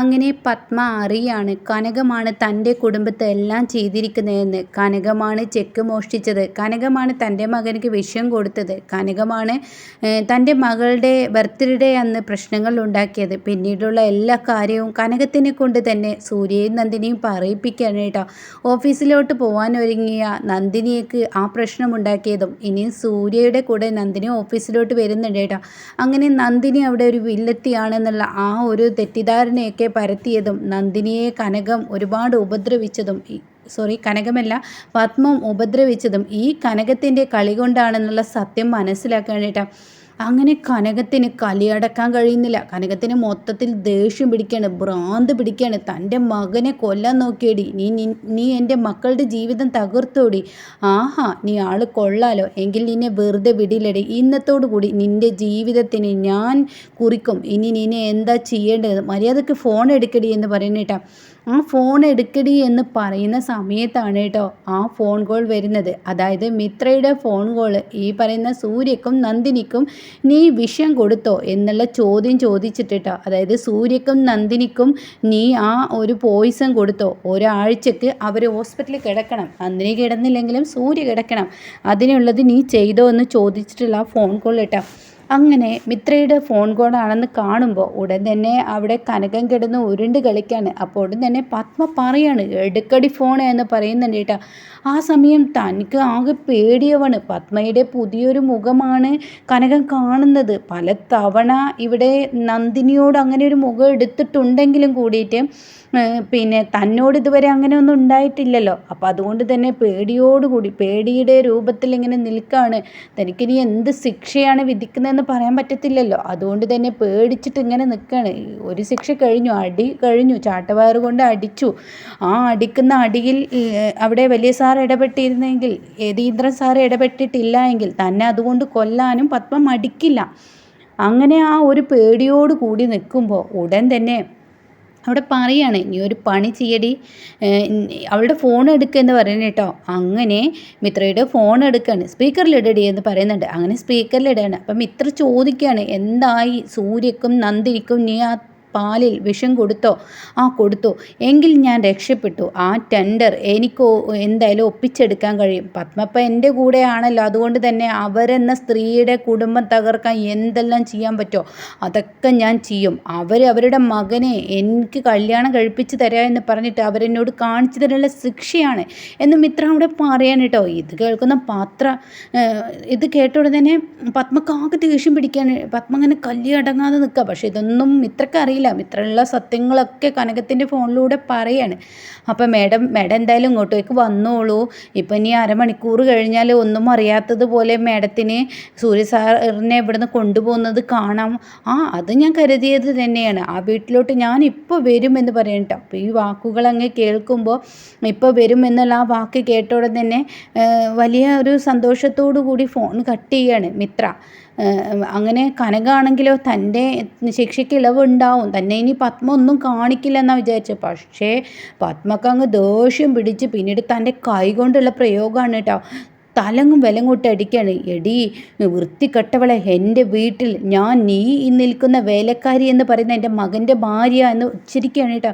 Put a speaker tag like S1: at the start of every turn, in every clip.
S1: അങ്ങനെ പത്മ അറിയാണ് കനകമാണ് തന്റെ കുടുംബത്തെ എല്ലാം ചെയ്തിരിക്കുന്നതെന്ന്. കനകമാണ് ചെക്ക് മോഷ്ടിച്ചത്. കനകമാണ് തന്റെ മകനക്ക് വിഷം കൊടുത്തത്. കനകമാണ് തന്റെ മകളുടെ ബർത്ത്ഡേ അന്ന് പ്രശ്നങ്ങൾ ഉണ്ടാക്കിയത്. പിന്നീടുള്ള എല്ലാ കാര്യവും കനകത്തിനെ കൊണ്ട് തന്നെ സൂര്യയും നന്ദിനിയും പറയിപ്പിക്കുകയാണ് കേട്ടോ. ഓഫീസിലോട്ട് പോകാൻ ഒരുങ്ങിയ നന്ദിനിക്ക് ആ പ്രശ്നം ഉണ്ടാക്കിയതും ഇനി സൂര്യയുടെ കൂടെ നന്ദിനി ഓഫീസിലോട്ട് വരുന്നുണ്ട് കേട്ടോ. അങ്ങനെ നന്ദിനി അവിടെ ഒരു വില്ലെത്തിയാണെന്നുള്ള ആ ഒരു തെറ്റിദ്ധാരണയൊക്കെ പരത്തിയതും നന്ദിനിയെ കനകം ഒരുപാട് ഉപദ്രവിച്ചതും സോറി കനകമല്ല പത്മം ഉപദ്രവിച്ചതും ഈ കനകത്തിന്റെ കളി കൊണ്ടാണെന്നുള്ള സത്യം മനസ്സിലാക്കാനായിട്ടാണ് അങ്ങനെ കനകത്തിന് കലിയടക്കാൻ കഴിയുന്നില്ല. കനകത്തിന് മൊത്തത്തിൽ ദേഷ്യം പിടിക്കുകയാണ് ഭ്രാന്ത് പിടിക്കുകയാണ് തന്റെ മകനെ കൊല്ലാൻ നോക്കിയടി. നീ നീ എന്റെ മക്കളുടെ ജീവിതം തകർത്തോടി. ആഹാ നീ ആൾ കൊള്ളാലോ. എങ്കിൽ നിന്നെ വെറുതെ വിടില്ലടി. കൂടി നിന്റെ ജീവിതത്തിന് ഞാൻ കുറിക്കും. ഇനി നിന്നെ എന്താ ചെയ്യേണ്ടത്? മര്യാദയ്ക്ക് ഫോൺ എടുക്കടി എന്ന് പറയുന്നേട്ടാ. ആ ഫോൺ എടുക്കടി എന്ന് പറയുന്ന സമയത്താണ് കേട്ടോ ആ ഫോൺ കോൾ വരുന്നത്. അതായത് മിത്രയുടെ ഫോൺ കോൾ ഈ പറയുന്ന സൂര്യക്കും നന്ദിനിക്കും നീ വിഷം കൊടുത്തോ എന്നുള്ള ചോദ്യം ചോദിച്ചിട്ടിട്ടോ. അതായത് സൂര്യക്കും നന്ദിനിക്കും നീ ആ ഒരു പോയിസൺ കൊടുത്തോ. ഒരാഴ്ചക്ക് അവർ ഹോസ്പിറ്റലിൽ കിടക്കണം. നന്ദിനി കിടന്നില്ലെങ്കിലും സൂര്യ കിടക്കണം. അതിനുള്ളത് നീ ചെയ്തോ എന്ന് ചോദിച്ചിട്ടുള്ള ആ ഫോൺ കോൾ കേട്ടോ. അങ്ങനെ മിത്രയുടെ ഫോൺ കോളാണെന്ന് കാണുമ്പോൾ ഉടൻ തന്നെ അവിടെ കനകം കിടന്ന് ഉരുണ്ട് കളിക്കാണ്. അപ്പോൾ ഉടൻ തന്നെ പത്മ പറയാണ് എടുക്കടി ഫോൺ എന്ന് പറയുന്നുണ്ട് കേട്ടോ ആ സമയം തനിക്ക് ആകെ പേടിയവണ്. പത്മയുടെ പുതിയൊരു മുഖമാണ് കനകം കാണുന്നത്. പല തവണ ഇവിടെ നന്ദിനിയോട് അങ്ങനെ ഒരു മുഖം എടുത്തിട്ടുണ്ടെങ്കിലും കൂടിയിട്ട് പിന്നെ തന്നോട് ഇതുവരെ അങ്ങനെ ഒന്നും ഉണ്ടായിട്ടില്ലല്ലോ. അപ്പോൾ അതുകൊണ്ട് തന്നെ പേടിയോടുകൂടി പേടിയുടെ രൂപത്തിൽ ഇങ്ങനെ നിൽക്കുകയാണ് തനിക്കിനി എന്ത് ശിക്ഷയാണ് വിധിക്കുന്നതെന്ന് പറയാൻ പറ്റത്തില്ലല്ലോ. അതുകൊണ്ട് തന്നെ പേടിച്ചിട്ട് ഇങ്ങനെ നിൽക്കുകയാണ് ഒരു ശിക്ഷ കഴിഞ്ഞു അടി കഴിഞ്ഞു ചാട്ടവയർ കൊണ്ട് അടിച്ചു. ആ അടിക്കുന്ന അടിയിൽ അവിടെ വലിയ സാർ ഇടപെട്ടിരുന്നെങ്കിൽ യതീന്ദ്രൻ സാർ ഇടപെട്ടിട്ടില്ല എങ്കിൽ തന്നെ അതുകൊണ്ട് കൊല്ലാനും പത്മം മടിക്കില്ല. അങ്ങനെ ആ ഒരു പേടിയോട് കൂടി നിൽക്കുമ്പോൾ ഉടൻ തന്നെ അവിടെ പറയാണ് നീ ഒരു പണി ചെയ്യടി. അവളുടെ ഫോൺ എടുക്കുക എന്ന് പറയുന്നത് കേട്ടോ. അങ്ങനെ മിത്രയുടെ ഫോൺ എടുക്കുകയാണ് സ്പീക്കറിലിടടി എന്ന് പറയുന്നുണ്ട്. അങ്ങനെ സ്പീക്കറിലിടുകയാണ് അപ്പം മിത്ര ചോദിക്കുകയാണ് എന്തായി? സൂര്യക്കും നന്ദിക്കും നീ ആ പാലിൽ വിഷം കൊടുത്തോ? ആ കൊടുത്തു. എങ്കിൽ ഞാൻ രക്ഷപ്പെട്ടു. ആ ടെൻഡർ എനിക്ക് എന്തായാലും ഒപ്പിച്ചെടുക്കാൻ കഴിയും. പത്മപ്പ എന്റെ കൂടെയാണല്ലോ. അതുകൊണ്ട് തന്നെ അവരെന്ന സ്ത്രീയുടെ കുടുംബം തകർക്കാൻ എന്തെല്ലാം ചെയ്യാൻ പറ്റുമോ? അതൊക്കെ ഞാൻ ചെയ്യും. അവർ അവരുടെ മകനെ എനിക്ക് കല്യാണം കഴിപ്പിച്ച് തരാ എന്ന് പറഞ്ഞിട്ട് അവരെന്നോട് കാണിച്ചു തരാനുള്ള ശിക്ഷയാണ് എന്ന് മിത്ര അവിടെ പറയാൻ കേട്ടോ. ഇത് കേൾക്കുന്ന പാത്ര ഇത് കേട്ടോടെ തന്നെ പത്മക്കാകെ ദേഷ്യം പിടിക്കാൻ പത്മ അങ്ങനെ കല്ലി അടങ്ങാതെ നിൽക്കുക പക്ഷേ ഇതൊന്നും മിത്രക്ക് അറിയില്ല ഇത്രയുള്ള സത്യങ്ങളൊക്കെ കനകത്തിന്റെ ഫോണിലൂടെ പറയാണ്. അപ്പോൾ മേഡം മേഡം എന്തായാലും ഇങ്ങോട്ടേക്ക് വന്നോളൂ. ഇപ്പം ഇനി അരമണിക്കൂർ കഴിഞ്ഞാൽ ഒന്നും അറിയാത്തതുപോലെ മേഡത്തിന് സൂര്യ സാറിനെ ഇവിടുന്ന് കൊണ്ടുപോകുന്നത് കാണാം. ആ അത് ഞാൻ കരുതിയത് തന്നെയാണ്. ആ വീട്ടിലോട്ട് ഞാൻ ഇപ്പോൾ വരുമെന്ന് പറയണ്ട അപ്പോൾ ഈ വാക്കുകൾ അങ്ങ് കേൾക്കുമ്പോൾ ഇപ്പോൾ വരുമെന്നുള്ള ആ വാക്ക് കേട്ടോടെ തന്നെ വലിയ ഒരു സന്തോഷത്തോടു കൂടി ഫോൺ കട്ട് ചെയ്യാണ് മിത്ര. അങ്ങനെ കനകാണെങ്കിലോ തന്റെ ശിക്ഷയ്ക്ക് ഇളവുണ്ടാവും. തന്നെ ഇനി പത്മ ഒന്നും കാണിക്കില്ലെന്നാണ് വിചാരിച്ചത് പക്ഷേ പത്മക്ക് അങ്ങ് ദേഷ്യം പിടിച്ച് പിന്നീട് തന്റെ കൈ കൊണ്ടുള്ള പ്രയോഗമാണ് കേട്ടോ തലങ്ങും വിലങ്ങോട്ട് അടിക്കുകയാണ്. എടി വൃത്തിക്കെട്ടവളെ എന്റെ വീട്ടിൽ ഞാൻ നീ നിൽക്കുന്ന വേലക്കാരി എന്ന് പറയുന്ന എന്റെ മകന്റെ ഭാര്യ എന്ന് ഉച്ചരിക്കുകയാണ് കേട്ടോ.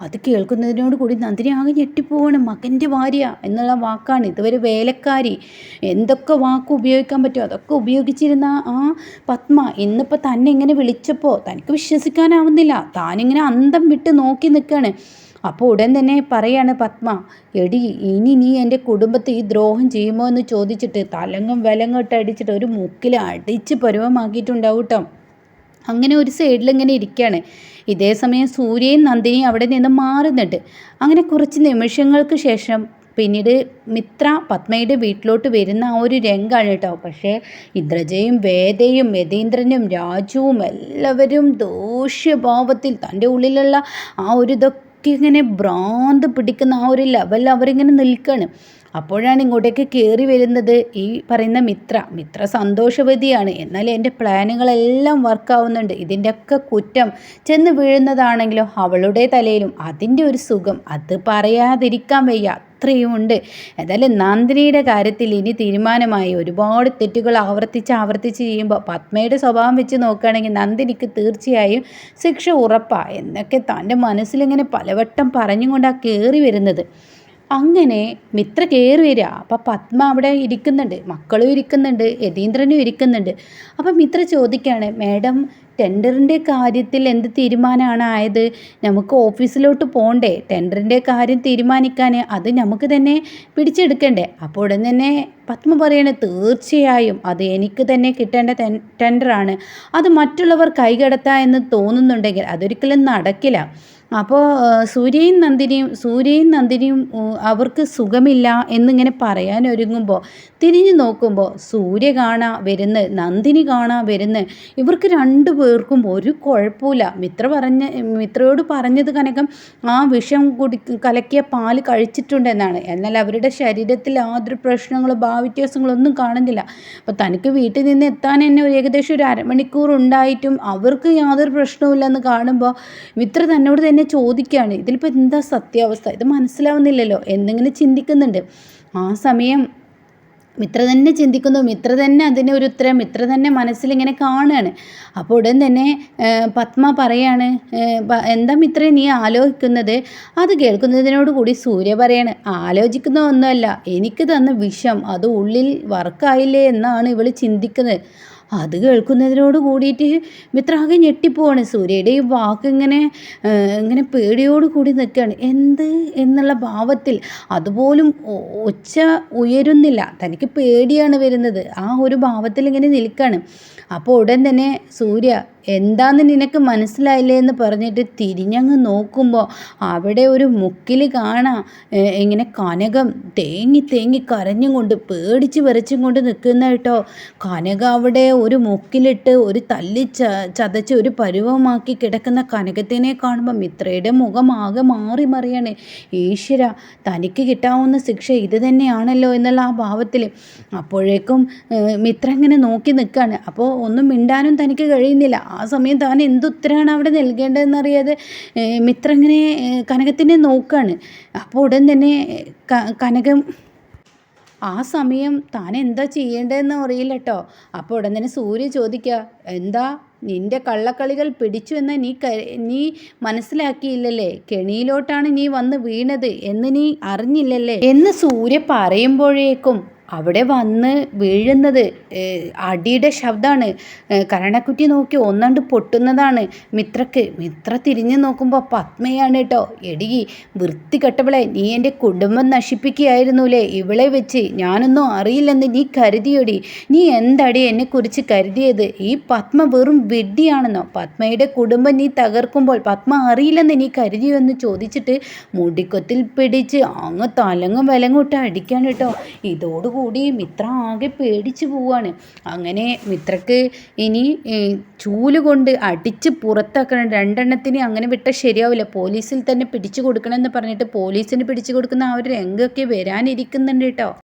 S1: അത് കേൾക്കുന്നതിനോട് കൂടി നന്ദിനി ആകെ ഞെട്ടിപ്പോവാണ്. മകന്റെ ഭാര്യ എന്നുള്ള വാക്കാണ്. ഇതുവരെ വേലക്കാരി എന്തൊക്കെ വാക്ക് ഉപയോഗിക്കാൻ പറ്റുമോ? അതൊക്കെ ഉപയോഗിച്ചിരുന്ന ആ പത്മ ഇന്നിപ്പോൾ തന്നെ ഇങ്ങനെ വിളിച്ചപ്പോൾ തനിക്ക് വിശ്വസിക്കാനാവുന്നില്ല. താനിങ്ങനെ അന്തം വിട്ട് നോക്കി നിൽക്കുകയാണ്. അപ്പോൾ ഉടൻ തന്നെ പറയാണ് പത്മ എടി ഇനി നീ എന്റെ കുടുംബത്തെ ഈ ദ്രോഹം ചെയ്യുമോ എന്ന് ചോദിച്ചിട്ട് തലങ്ങും വിലങ്ങോട്ട് അടിച്ചിട്ട് ഒരു മുക്കിൽ അടിച്ച് പരുവമാക്കിയിട്ടുണ്ടാവും കേട്ടോ അങ്ങനെ ഒരു സൈഡിൽ ഇങ്ങനെ ഇരിക്കുകയാണ് ഇതേ സമയം സൂര്യയും നന്ദിനിയും അവിടെ നിന്ന് മാറുന്നുണ്ട്. അങ്ങനെ കുറച്ച് നിമിഷങ്ങൾക്ക് ശേഷം പിന്നീട് മിത്ര പത്മയുടെ വീട്ടിലോട്ട് വരുന്ന ആ ഒരു രംഗമാണ് കേട്ടോ. പക്ഷേ ഇന്ദ്രജയും വേദയും യതീന്ദ്രനും രാജുവും എല്ലാവരും ദോഷ്യഭാവത്തിൽ തന്റെ ഉള്ളിലുള്ള ആ ഒരു ഇതൊക്കെ ഇങ്ങനെ ഭ്രാന്ത് പിടിക്കുന്ന ആ ഒരു ലെവലിൽ അവരിങ്ങനെ നിൽക്കുകയാണ് അപ്പോഴാണ് ഇങ്ങോട്ടേക്ക് കയറി വരുന്നത്. ഈ പറയുന്ന മിത്ര. മിത്ര സന്തോഷവതിയാണ്. എന്നാൽ എന്റെ പ്ലാനുകളെല്ലാം വർക്കാവുന്നുണ്ട് ഇതിന്റെയൊക്കെ കുറ്റം ചെന്ന് വീഴുന്നതാണെങ്കിലും അവളുടെ തലയിലും അതിന്റെ ഒരു സുഖം. അത് പറയാതിരിക്കാൻ വയ്യ. അത്രയുമുണ്ട് എന്തായാലും നന്ദിനിയുടെ കാര്യത്തിൽ ഇനി തീരുമാനമായി. ഒരുപാട് തെറ്റുകൾ ആവർത്തിച്ച് ആവർത്തിച്ച് ചെയ്യുമ്പോൾ പത്മയുടെ സ്വഭാവം വെച്ച് നോക്കുകയാണെങ്കിൽ നന്ദിനിക്ക് തീർച്ചയായും ശിക്ഷ ഉറപ്പാണ് എന്നൊക്കെ തന്റെ മനസ്സിലിങ്ങനെ പലവട്ടം പറഞ്ഞുകൊണ്ടാണ് കയറി വരുന്നത്. അങ്ങനെ മിത്ര കയറി വരിക. അപ്പം പത്മ അവിടെ ഇരിക്കുന്നുണ്ട്. മക്കളും ഇരിക്കുന്നുണ്ട്. യതീന്ദ്രനും ഇരിക്കുന്നുണ്ട്. അപ്പം മിത്ര ചോദിക്കുകയാണ് മാഡം ടെൻഡറിന്റെ കാര്യത്തിൽ എന്ത് തീരുമാനമാണ് ആയത്? നമുക്ക് ഓഫീസിലോട്ട് പോകണ്ടേ ടെൻഡറിന്റെ കാര്യം തീരുമാനിക്കാൻ അത് നമുക്ക് തന്നെ പിടിച്ചെടുക്കണ്ടേ? അപ്പോൾ ഉടൻ തന്നെ പത്മ പറയണേ തീർച്ചയായും. അത് എനിക്ക് തന്നെ കിട്ടേണ്ട ടെൻഡറാണ്. അത് മറ്റുള്ളവർ കൈകടത്താ എന്ന് തോന്നുന്നുണ്ടെങ്കിൽ അതൊരിക്കലും നടക്കില്ല. അപ്പോൾ സൂര്യയും നന്ദിനിയും സൂര്യയും നന്ദിനിയും അവർക്ക് സുഖമില്ല എന്നിങ്ങനെ പറയാൻ ഒരുങ്ങുമ്പോൾ തിരിഞ്ഞു നോക്കുമ്പോൾ സൂര്യ കാണാ വരുന്ന് നന്ദിനി കാണാ വരുന്ന് ഇവർക്ക് രണ്ടു പേർക്കും ഒരു കുഴപ്പമില്ല മിത്ര പറഞ്ഞ മിത്രയോട് പറഞ്ഞത് കനകം ആ വിഷം കുടി കലക്കിയ പാൽ കഴിച്ചിട്ടുണ്ടെന്നാണ്. എന്നാൽ അവരുടെ ശരീരത്തിൽ യാതൊരു പ്രശ്നങ്ങളോ ഭാവവ്യത്യാസങ്ങളൊന്നും കാണുന്നില്ല. അപ്പോൾ തനിക്ക് വീട്ടിൽ നിന്ന് എത്താൻ തന്നെ ഒരു ഏകദേശം ഒരു അരമണിക്കൂർ ഉണ്ടായിട്ടും അവർക്ക് യാതൊരു പ്രശ്നവുമില്ലെന്ന് കാണുമ്പോൾ മിത്ര തന്നോട് തന്നെ ചോദിക്കുകയാണ് ഇതിലിപ്പോൾ എന്താ സത്യാവസ്ഥ? ഇത് മനസ്സിലാവുന്നില്ലല്ലോ. എന്നിങ്ങനെ ചിന്തിക്കുന്നുണ്ട്. ആ സമയം മിത്ര തന്നെ ചിന്തിക്കുന്നു മിത്ര തന്നെ അതിന് ഒരു ഉത്തരം മിത്ര തന്നെ മനസ്സിലിങ്ങനെ കാണുകയാണ് അപ്പോൾ ഉടൻ തന്നെ പത്മ പറയാണ് എന്താ മിത്ര നീ ആലോചിക്കുന്നത്? അത് കേൾക്കുന്നതിനോട് കൂടി സൂര്യ പറയാണ് ആലോചിക്കുന്ന ഒന്നുമല്ല. എനിക്ക് തന്ന വിഷം അത് ഉള്ളിൽ വർക്കായില്ലേ എന്നാണ് ഇവൾ ചിന്തിക്കുന്നത്. അത് കേൾക്കുന്നതിനോട് കൂടിയിട്ട് മിത്രാകെ ഞെട്ടിപ്പോവാണ്. സൂര്യയുടെ ഈ വാക്ക് ഇങ്ങനെ ഇങ്ങനെ പേടിയോട് കൂടി നിൽക്കുകയാണ്. എന്ത് എന്നുള്ള ഭാവത്തിൽ അതുപോലും ഒച്ച ഉയരുന്നില്ല. തനിക്ക് പേടിയാണ് വരുന്നത്. ആ ഒരു ഭാവത്തിൽ ഇങ്ങനെ നിൽക്കുകയാണ്. അപ്പോൾ ഉടൻ തന്നെ സൂര്യ എന്താന്ന് നിനക്ക് മനസ്സിലായില്ലേ? എന്ന് പറഞ്ഞിട്ട് തിരിഞ്ഞങ്ങ് നോക്കുമ്പോൾ അവിടെ ഒരു മുക്കിൽ കാണാം ഇങ്ങനെ കനകം തേങ്ങി തേങ്ങി കരഞ്ഞും കൊണ്ട് പേടിച്ച് വരച്ചും കൊണ്ട് നിൽക്കുന്ന കേട്ടോ. കനക അവിടെ ഒരു മുക്കിലിട്ട് ഒരു തല്ലി ച ചതച്ച് ഒരു പരുവമാക്കി കിടക്കുന്ന കനകത്തിനെ കാണുമ്പോൾ മിത്രയുടെ മുഖം ആകെ മാറി മറിയാണ്. ഈശ്വര തനിക്ക് കിട്ടാവുന്ന ശിക്ഷ ഇത് തന്നെയാണല്ലോ എന്നുള്ള ആ ഭാവത്തിൽ അപ്പോഴേക്കും മിത്ര ഇങ്ങനെ നോക്കി നിൽക്കുകയാണ് അപ്പോൾ ഒന്നും മിണ്ടാനും തനിക്ക് കഴിയുന്നില്ല. ആ സമയം താൻ എന്തുത്തരമാണ് അവിടെ നൽകേണ്ടതെന്നറിയാതെ മിത്ര ഇങ്ങനെ കനകത്തിനെ നോക്കുകയാണ് അപ്പോൾ ഉടൻ തന്നെ കനകം ആ സമയം താൻ എന്താ ചെയ്യേണ്ടതെന്ന് അറിയില്ല കേട്ടോ അപ്പോൾ ഉടൻ തന്നെ സൂര്യ ചോദിക്കുക എന്താ നിന്റെ കള്ളക്കളികൾ പിടിച്ചു എന്ന് നീ നീ മനസ്സിലാക്കിയില്ലല്ലേ? കെണിയിലോട്ടാണ് നീ വന്ന് വീണത് എന്ന് നീ അറിഞ്ഞില്ലല്ലേ? എന്ന് സൂര്യ പറയുമ്പോഴേക്കും അവിടെ വന്ന് വീഴുന്നത് അടിയുടെ ശബ്ദമാണ് കരണക്കുറ്റി നോക്കി ഒന്നണ്ട് പൊട്ടുന്നതാണ് മിത്രക്ക്. മിത്ര തിരിഞ്ഞു നോക്കുമ്പോൾ പത്മയാണ് കേട്ടോ എടി വൃത്തികെട്ടവളെ നീ എന്റെ കുടുംബം നശിപ്പിക്കുകയായിരുന്നുല്ലേ ഇവളെ വെച്ച് ഞാനൊന്നും അറിയില്ലെന്ന് നീ കരുതിയോടി. നീ എന്തടി എന്നെക്കുറിച്ച് കരുതിയത്? ഈ പത്മ വെറും വിഡ്ഢിയാണെന്നോ? പത്മയുടെ കുടുംബം നീ തകർക്കുമ്പോൾ പത്മ അറിയില്ലെന്ന് നീ കരുതിയോ എന്ന് ചോദിച്ചിട്ട് മുടിക്കൊത്തിൽ പിടിച്ച് അങ്ങ് തലങ്ങും വിലങ്ങോട്ട് അടിക്കാൻ കേട്ടോ ഇതോട് കൂടി മിത്ര ആകെ പേടിച്ചു പോവാണ്. അങ്ങനെ മിത്രക്ക് ഇനി ചൂൽ കൊണ്ട് അടിച്ച് പുറത്താക്കണം. രണ്ടെണ്ണത്തിന് അങ്ങനെ വിട്ടാൽ ശരിയാവില്ല. പോലീസിൽ തന്നെ പിടിച്ചു കൊടുക്കണം എന്ന് പറഞ്ഞിട്ട് പോലീസിന് പിടിച്ചു കൊടുക്കുന്ന ആ ഒരു രംഗമൊക്കെ വരാനിരിക്കുന്നുണ്ട് കേട്ടോ.